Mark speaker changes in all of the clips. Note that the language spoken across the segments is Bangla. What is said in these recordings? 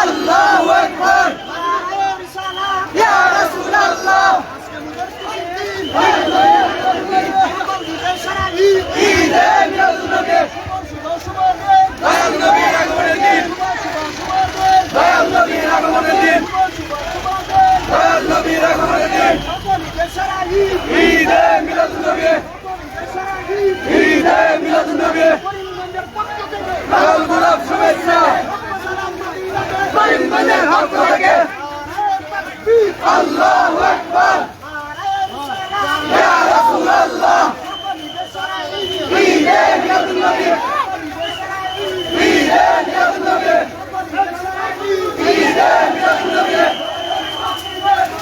Speaker 1: আল্লাহু আকবার ইয়া রাসূলুল্লাহ ঈদে মিলাদুন্নবী দয়াল নবীর আগমনের দিন দয়াল নবীর আগমনের দিন দয়াল নবীর আগমনের দিন ঈদে মিলাদুন্নবী ঈদে মিলাদুন্নবী লাল গোলাপ শুভেচ্ছা করিমগঞ্জের পক্ষ থেকে আল্লাহু আকবার ইয়া রাসূলুল্লাহ ঈদে মিলাদুন্নবী ঈদে মিলাদুন্নবী ঈদে মিলাদুন্নবী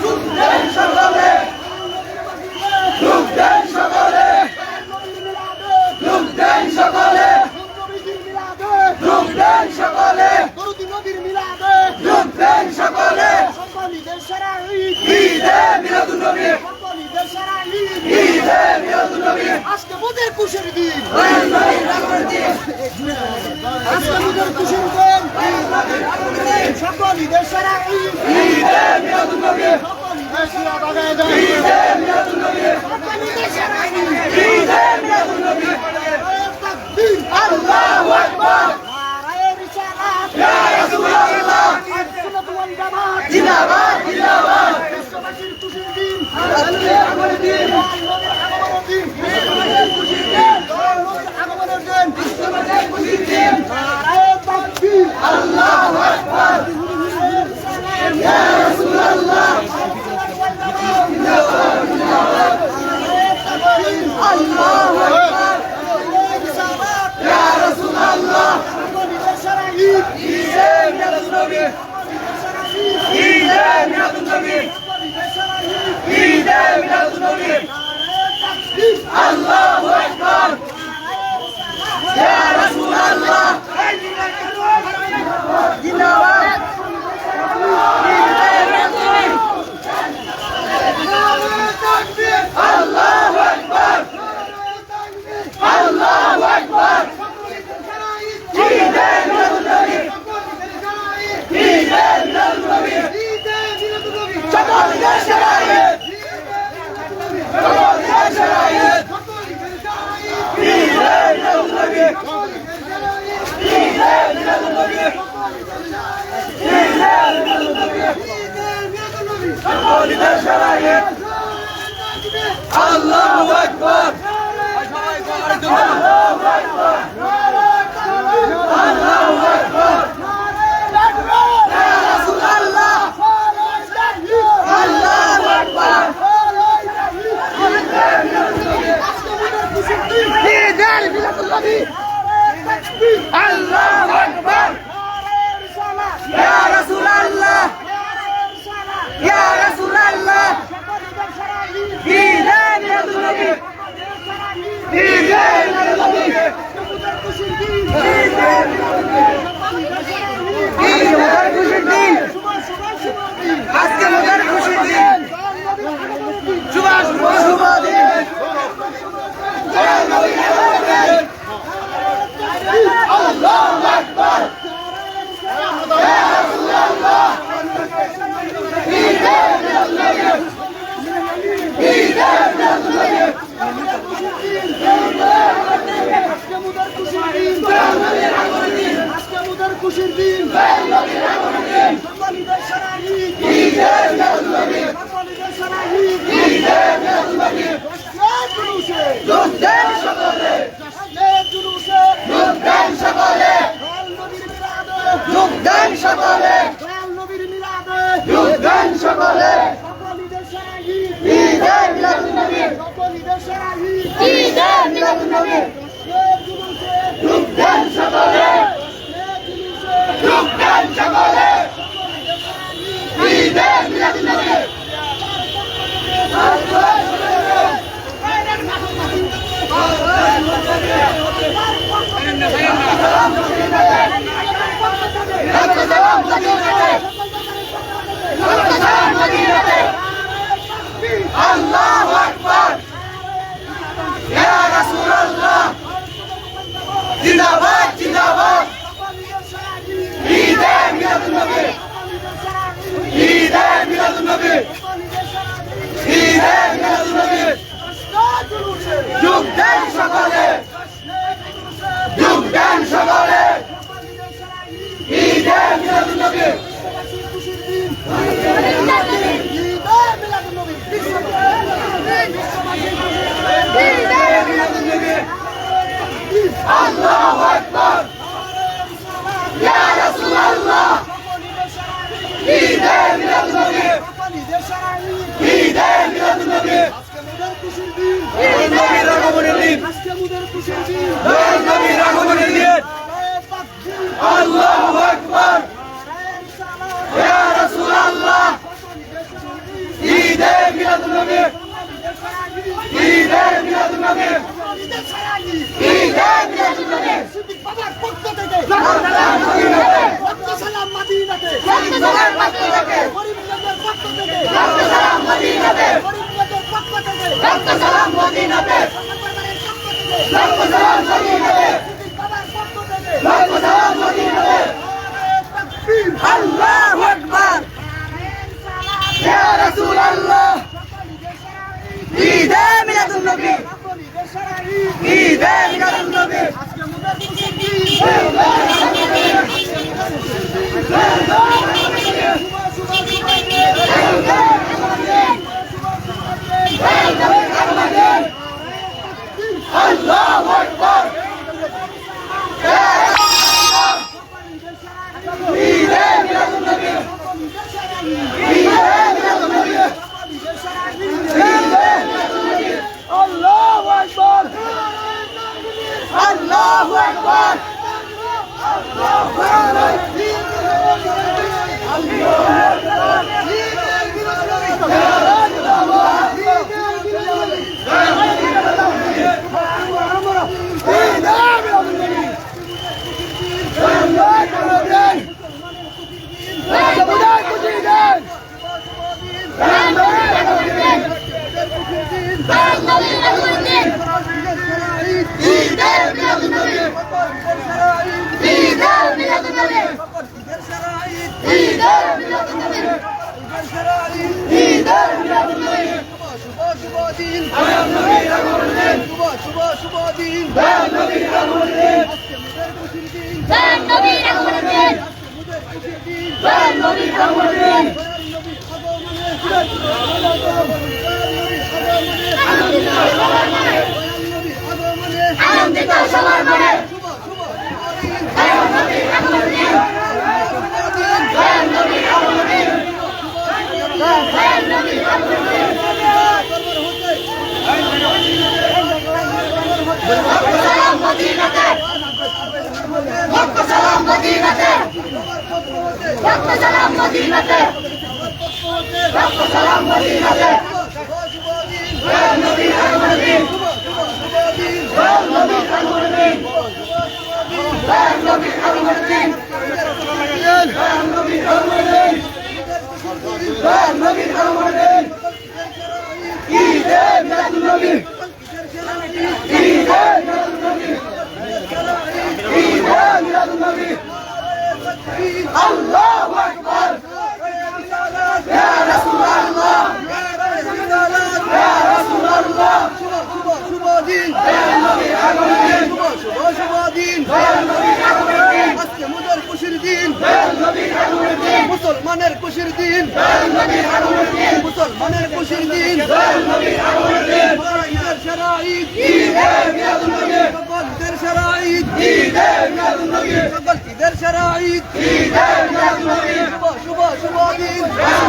Speaker 1: যোগ দেন সকলে যোগ দেন সকলে যোগ দেন সকলে যোগ দেন সকলে যোগ দেন সকলে ঈদে মিলাদুন্নবী ঈদে মিলাদুন্নবী
Speaker 2: আজকে মোদের খুশির দিন
Speaker 1: দয়াল নবীর আগমনের দিন
Speaker 2: আজকে মোদের খুশির দিন সকল ঈদের সারা ঈদ
Speaker 1: ঈদে মিলাদুন্নবী
Speaker 2: সকল ঈদের সারা বাগায় যায়
Speaker 1: ঈদে মিলাদুন্নবী
Speaker 2: সকল ঈদের সারা ঈদ
Speaker 1: ঈদে মিলাদুন্নবী
Speaker 2: তাকবীর
Speaker 1: আল্লাহু আকবার
Speaker 2: নারায়ে রিসালাত
Speaker 1: ইয়া রাসূলুল্লাহ
Speaker 2: সুন্নাত ওয়াল জামাত
Speaker 1: জিন্দাবাদ জিন্দাবাদ
Speaker 2: বিশ্ববাসীর খুশির দিন
Speaker 1: নবীর আগমনের দিন
Speaker 2: নবীর আগমনের দিন বিশ্ববাসীর খুশির দিন নবীর আগমনের দিন
Speaker 1: বিশ্ববাসীর খুশির দিন
Speaker 2: নারায়ে তাকবীর
Speaker 1: আল্লাহু আকবার ইয়া রাসূলুল্লাহ আল্লাহু আকবার ইয়া রাসূলুল্লাহ ঈদে মিলাদুন্নবী ঈদে মিলাদুন্নবী ঈদে মিলাদুন্নবী আল্লাহু আকবার ইয়া রাসূলুল্লাহ জিন্দাবাদ আল্লাহু আকবার আল্লাহু আকবার ঈদে মিলাদুন্নবী ঈদে মিলাদুন্নবী সকল দেশের ঈদ সকল দেশের ঈদ ঈদে মিলাদুন্নবী ঈদে মিলাদুন্নবী ঈদে মিলাদুন্নবী সকল দেশের ঈদ আল্লাহু আকবার আল্লাহু আকবার আল্লাহু আকবার ইয়া রাসূলুল্লাহ আল্লাহু আকবার ঈদের মিলাদুন্নবী আল্লাহু! খুশির দিন।
Speaker 2: বাঙালিদের সারা
Speaker 1: জিন্দাবাদ জিন্দাবাদ ঈদে মিলাদুন্নবী ঈদে মিলাদুন্নবী ঈদে মিলাদুন্নবী যোগ দেন সকলে যোগ দেন সকলে ঈদে মিলাদুন্নবী ঈদে মিলাদুন্নবী আল্লাহু আকবার ইয়া রাসূলুল্লাহ ঈদে মিলাদুন্নবী ঈদে মিলাদুন্নবী নবীর আগমনের দিন নবীর আগমনের দিন আল্লাহু আকবার ইয়া রাসূলুল্লাহ ঈদে মিলাদুন্নবী ঈদে মিলাদুন্নবী ঈদে মিলাদুন্নবী সালাম মদিনাতে সালাম মদিনাতে সালাম মদিনাতে সালাম মদিনাতে সালাম মদিনাতে সালাম মদিনাতে আল্লাহু আকবার। ইয়া রাসূলুল্লাহ। ঈদে মিলাদুন্নবী ঈদে মিলাদুন্নবী আল্লাহু ঈদে মিলাদুন্নবী ঈদে মিলাদুন্নবী ঈদে মিলাদুন্নবী ঈদে মিলাদুন্নবী দয়াল নবীর আগমনের দিন দয়াল নবীর আগমনের দিন দয়াল নবীর আগমনের দিন আনন্দিত সবার মনে দয়াল নবীর আগমনের দিন দয়াল নবীর আগমনের দিন দয়াল নবীর আগমনের দিন সালাম মদিনাতে রক্ত সালাম মদিনাতে রক্ত সালাম মদিনাতে। রক্ত সালাম মদিনাতে দিন দয়াল নবীর আগমনের দিন দয়াল নবীর আগমনের দিন দয়াল নবীর আগমনের দিন দয়াল নবীর আগমনের দিন ঈদে মিলাদুন্নবী ঈদে মিলাদুন্নবী ঈদে মিলাদুন্নবী আল্লাহু আকবার ইয়া রাসূলুল্লাহ ইয়া রাসূলুল্লাহ দয়াল নবীর আগমনের দিন দয়াল নবীর আগমনের দিন দয়াল নবীর আগমনের দিন
Speaker 2: মুসলমানের খুশির দিন
Speaker 1: দয়াল নবীর আগমনের দিন
Speaker 2: মুসলমানের খুশির দিন
Speaker 1: দয়াল নবীর আগমনের দিন
Speaker 2: বড় ঈদের
Speaker 1: সেরা ঈদ
Speaker 2: ঈদে মিলাদুন নবী
Speaker 1: সকল ঈদের সেরা ঈদ
Speaker 2: ঈদে মিলাদুন নবী
Speaker 1: সকল ঈদের সেরা ঈদ
Speaker 2: ঈদে মিলাদুন নবী
Speaker 1: শুভ শুভ শুভ দিন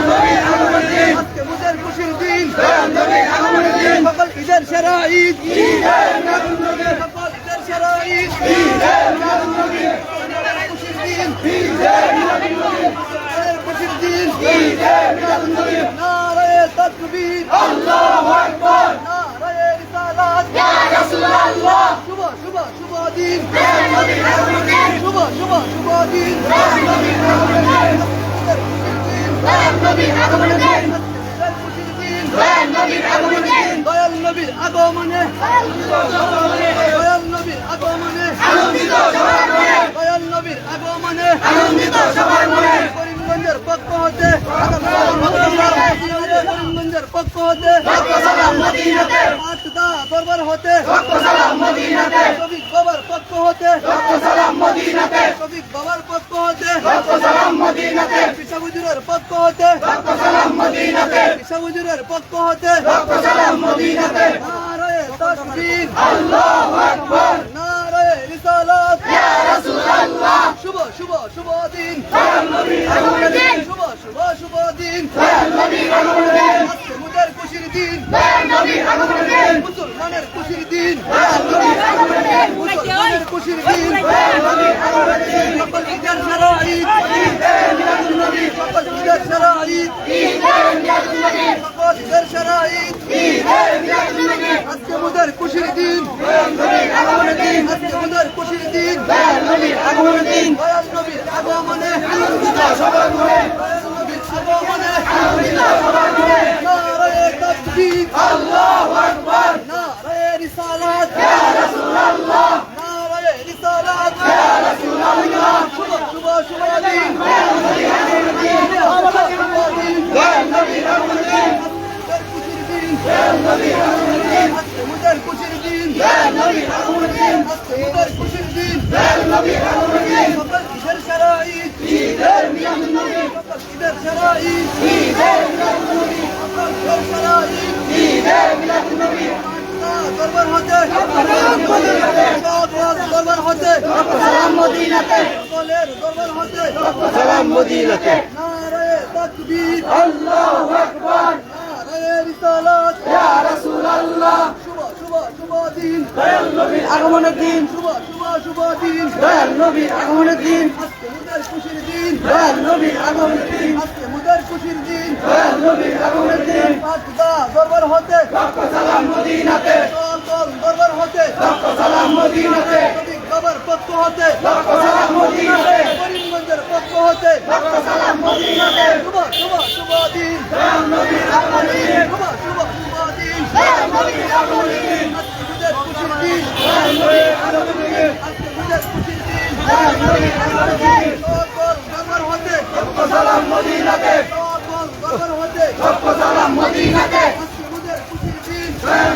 Speaker 2: নবীর আগমনের দিন
Speaker 1: আজকে মুদের খুশির দিন
Speaker 2: নবীর আগমনের দিন
Speaker 1: সকল ঈদের সেরা ঈদ
Speaker 2: ঈদে মিলাদুন নবী
Speaker 1: সকল ঈদের সেরা ঈদ
Speaker 2: ঈদে মিলাদুন নবী
Speaker 1: ঈদের খুশির দিন
Speaker 2: ঈদে মিলাদুন নবী
Speaker 1: ঈদের খুশির দিন
Speaker 2: ঈদে নবীর
Speaker 1: আগমনে। দয়াল নবীর আগমনে।
Speaker 2: আনন্দিত সবার মনে।
Speaker 1: দয়াল নবীর আগমনে।
Speaker 2: আনন্দিত সবার মনে।
Speaker 1: করিমগঞ্জের পক্ষ হতে করিমগঞ্জের পক্ষ হতে আটদা দরবার হতে শফিক বাবার পক্ষ হতে
Speaker 2: মদিনাতে
Speaker 1: বাবার পক্ষ হতে পিসাবুজুরের পক্ষ হতে পিসাবুজুরের পক্ষ হতে
Speaker 2: আল্লাহু
Speaker 1: নারায়ে রিসালাত
Speaker 2: ইয়া রাসূলুল্লাহ।
Speaker 1: শুভ শুভ শুভ দিন। শুভ শুভ শুভ দিন। মুদের খুশির দিন। মুসলমানের খুশির দিন। মুসলমানের খুশির দিন। ঈদে
Speaker 2: মিলাদুন নবী
Speaker 1: আজকে মুদের খুশির দিন।
Speaker 2: আগমনের দিন
Speaker 1: আজকে মুদের খুশির দিন।
Speaker 2: আগমনের দিন।
Speaker 1: আগমনে।
Speaker 2: সবার মনে
Speaker 1: দয়াল নবীর আগমনে
Speaker 2: আনন্দিত সবার মনে
Speaker 1: নারায়ে তাকবীর
Speaker 2: আল্লাহু আকবার
Speaker 1: নারায়ে রিসালাত
Speaker 2: ইয়া রাসূলুল্লাহ
Speaker 1: নারায়ে রিসালাত
Speaker 2: ইয়া রাসূলুল্লাহ
Speaker 1: শুভ শুভ শুভ দিন
Speaker 2: নবীর আগমনের দিন
Speaker 1: শুভ দিন
Speaker 2: নবীর আগমনের দিন
Speaker 1: মুদের খুশির দিন
Speaker 2: নবীর আগমনের দিন
Speaker 1: আজকে মুদের খুশির দিন
Speaker 2: নবীর আগমনের দিন
Speaker 1: আজকে মুদের খুশির দিন
Speaker 2: নবীর আগমনের দিন
Speaker 1: সকল ঈদের সারা ঈদ
Speaker 2: ঈদে মিলাদুন নবী
Speaker 1: সকল ঈদের সারা ঈদ
Speaker 2: ঈদে মিলাদুন নবী
Speaker 1: সকল ঈদের সারা ঈদ
Speaker 2: ঈদে মিলাদুন নবী
Speaker 1: দরবার হতে দরবার হতে
Speaker 2: সালাম মদিনাতে
Speaker 1: সকলের দরবার হতে
Speaker 2: সালাম মদিনাতে
Speaker 1: নারায়ে তাকবীর
Speaker 2: আল্লাহু আকবার
Speaker 1: নারায়ে রিসালাত
Speaker 2: ইয়া রাসূলুল্লাহ
Speaker 1: শুভ শুভ শুভ দিন
Speaker 2: দয়াল নবীর আগমনের দিন
Speaker 1: শুভ শুভ শুভ দিন
Speaker 2: দয়াল নবীর আগমনের দিন দয়াল নবীর আগমনের দিন।
Speaker 1: আজকে মুদের খুশির দিন।
Speaker 2: দয়াল নবীর আগমনের দিন।
Speaker 1: পাঁচদা দরবার হতে।
Speaker 2: রক্ত সালাম মদিনাতে।
Speaker 1: সকল দরবার হতে।
Speaker 2: রক্ত সালাম মদিনাতে।
Speaker 1: বাবার পক্ষ হতে।
Speaker 2: রক্ত সালাম মদিনাতে।
Speaker 1: করিমগঞ্জের পক্ষ হতে।
Speaker 2: রক্ত সালাম মদিনাতে।
Speaker 1: শুভ শুভ শুভ দিন।
Speaker 2: দয়াল নবীর আগমনের দিন।
Speaker 1: শুভ শুভ শুভ দিন।
Speaker 2: দয়াল নবীর আগমনের দিন। সালাম
Speaker 1: মদিনাকে।
Speaker 2: লক্ষ সালাম
Speaker 1: মদিনাকে। স্বয়ং